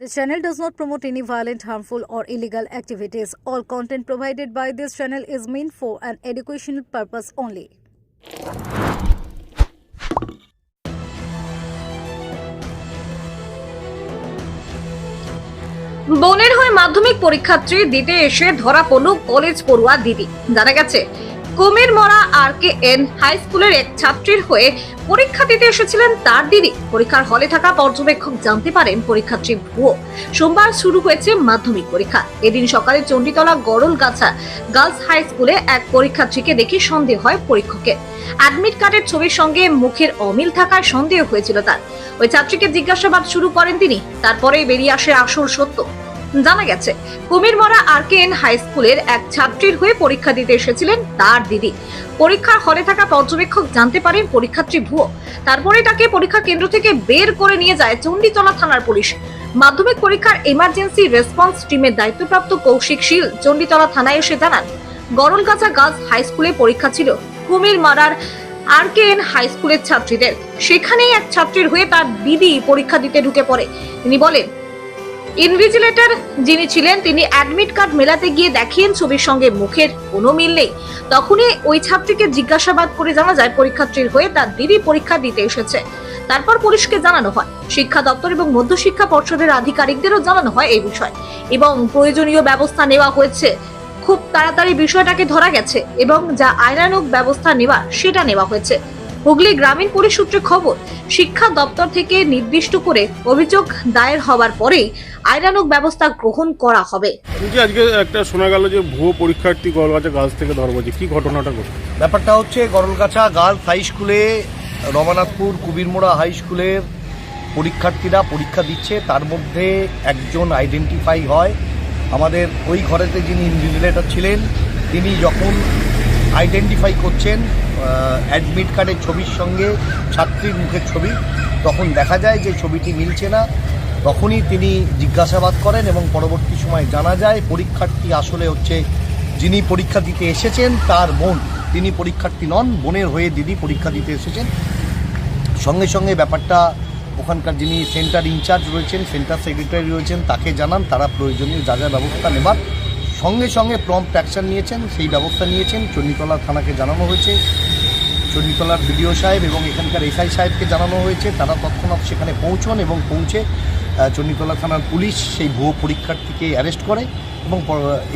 This channel does not promote any violent, harmful, or illegal activities. All content provided by this channel is meant for an educational purpose only. বোনের হয়ে মাধ্যমিক পরীক্ষার্থী দিতে এসে ধরা পড়ল কলেজ পড়ুয়া দিদি জানা গেছে কুমির মরা আর কে এন হাই স্কুলের এক ছাত্রীর হয়ে পরীক্ষা দিতে এসেছিলেন তার দিদি। পরীক্ষার হলে থাকা পর্যবেক্ষক জানতে পারেন পরীক্ষার্থী ভুয়ো। সোমবার শুরু হয়েছে মাধ্যমিক পরীক্ষা। এদিন সকালে চণ্ডীতলা গড়লগাছা গার্লস হাই স্কুলে এক পরীক্ষার্থীকে দেখে সন্দেহ হয় পরীক্ষকের। অ্যাডমিট কার্ডের ছবির সঙ্গে মুখের অমিল থাকায় সন্দেহ হয়েছিল তার। ওই ছাত্রীকে জিজ্ঞাসাবাদ শুরু করেন তিনি। তারপরেই বেরিয়ে আসে আসল সত্য। জানা গেছে, কুমিরমরা আর কে এন হাই স্কুলের এক ছাত্রীর হয়ে পরীক্ষা দিতে এসেছিলেন তার দিদি। পরীক্ষার হলে থাকা পর্যবেক্ষক জানতে পারেন পরীক্ষার্থী ভুয়ো। তারপরে তাকে পরীক্ষা কেন্দ্র থেকে বের করে নিয়ে যায় চণ্ডীতলা থানার পুলিশ। মাধ্যমিক পরীক্ষার এমার্জেন্সি রেসপন্স টিমের দায়িত্বপ্রাপ্ত কৌশিক শীল চণ্ডীতলা থানায় এসে জানান, গরলগাছা গার্লস হাই স্কুলে পরীক্ষা ছিল কুমির মারার আর কে এন হাই স্কুলের ছাত্রীদের। সেখানেই এক ছাত্রীর হয়ে তার দিদি পরীক্ষা দিতে ঢুকে পড়ে। তিনি বলেন ইনভিজিলেটর যিনি ছিলেন, তিনি অ্যাডমিট কার্ড মেলাতে গিয়ে দেখেন ছবির সঙ্গে মুখের কোনো মিল নেই। তখনই ওই ছাত্রীকে জিজ্ঞাসাবাদ করে জানা যায়, পরীক্ষার্থীর হয়ে তার দিদি পরীক্ষা দিতে এসেছে। তারপর পুলিশকে জানানো হয়। শিক্ষা দপ্তর এবং মধ্যশিক্ষা পর্ষদের আধিকারিকদেরও জানানো হয় এই বিষয়। এবং প্রয়োজনীয় ব্যবস্থা নেওয়া হয়েছে। খুব তাড়াতাড়ি বিষয়টাকে ধরা গেছে এবং যা আইনানুগ ব্যবস্থা নেওয়া, সেটা নেওয়া হয়েছে। হুগলি গ্রামীণ পুলিশ সূত্রে খবর শিক্ষা দপ্তর থেকে নির্দিষ্ট করে অভিযোগ দায়ের হওয়ার পরেই আইনানুগ ব্যবস্থা গ্রহণ করা হবে। আজকে একটা শোনা গেল যে ভুয়ো পরীক্ষার্থী গলগাছা গাছ থেকে ধরা পড়ছে। কি ঘটনাটা ঘটে ব্যাপারটা হচ্ছে গরলগাছা গার্লস হাই স্কুলে রমানাথপুর কুবিরমোড়া হাই স্কুলের পরীক্ষার্থীরা পরীক্ষা দিচ্ছে। তার মধ্যে একজন আইডেন্টিফাই হয়। আমাদের ওই ঘরেতে যিনি ইনভিজিলেটর ছিলেন তিনি যখন আইডেন্টিফাই করছেন অ্যাডমিট কার্ডের ছবির সঙ্গে ছাত্রীর মুখের ছবি। তখন দেখা যায় যে ছবিটি মিলছে না। তখনই তিনি জিজ্ঞাসাবাদ করেন এবং পরবর্তী সময় জানা যায়, পরীক্ষার্থী আসলে হচ্ছে যিনি পরীক্ষা দিতে এসেছেন, তার বোন। তিনি পরীক্ষার্থী নন, বোনের হয়ে দিদি পরীক্ষা দিতে এসেছেন। সঙ্গে সঙ্গে ব্যাপারটা ওখানকার যিনি সেন্টার ইনচার্জ রয়েছেন সেন্টার সেক্রেটারি রয়েছেন, তাকে জানান, তারা প্রয়োজনীয় যা যা ব্যবস্থা নেবার সঙ্গে সঙ্গে প্রম্পট অ্যাকশন নিয়েছেন সেই ব্যবস্থা নিয়েছেন। চণ্ডীতলা থানাকে জানানো হয়েছে। চণ্ডীতলার বিডিও সাহেব এবং এখানকার এসআই সাহেবকে জানানো হয়েছে। তারা তৎক্ষণাৎ সেখানে পৌঁছন এবং পৌঁছে চণ্ডীতলা থানার পুলিশ সেই ভুয়ো পরীক্ষার্থীকে অ্যারেস্ট করে এবং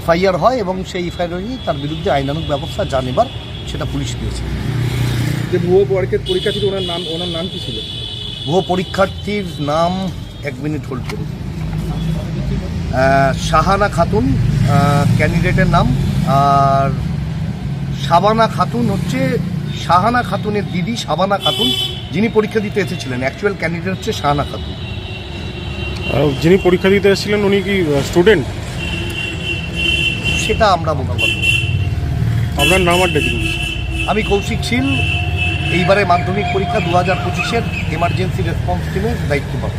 এফআইআর হয় এবং সেই এফআইআর তার বিরুদ্ধে আইনানুক ব্যবস্থা যা নেবার সেটা পুলিশ দিয়েছে যে ভুয়ো পরীক্ষার পরীক্ষা ছিল ওনার নাম ওনার নাম কি ছিল? ভুয়ো পরীক্ষার্থীর নাম এক মিনিট হোল্ড করুন শাহানা খাতুন ক্যান্ডিডেটের নাম। আর শাবানা খাতুন হচ্ছে শাহানা খাতুনের দিদি শাবানা খাতুন যিনি পরীক্ষা দিতে এসেছিলেন। অ্যাকচুয়াল ক্যান্ডিডেট হচ্ছে শাহানা খাতুন। আর যিনি পরীক্ষা দিতে এসেছিলেন উনি কি স্টুডেন্ট সেটা আমরা মোকাবিলা করব। আপনার নাম আর ডেকে আমি কৌশিক শীল এইবারে মাধ্যমিক পরীক্ষা দু হাজার পঁচিশের এমার্জেন্সি রেসপন্স টিমের দায়িত্ব পাবো।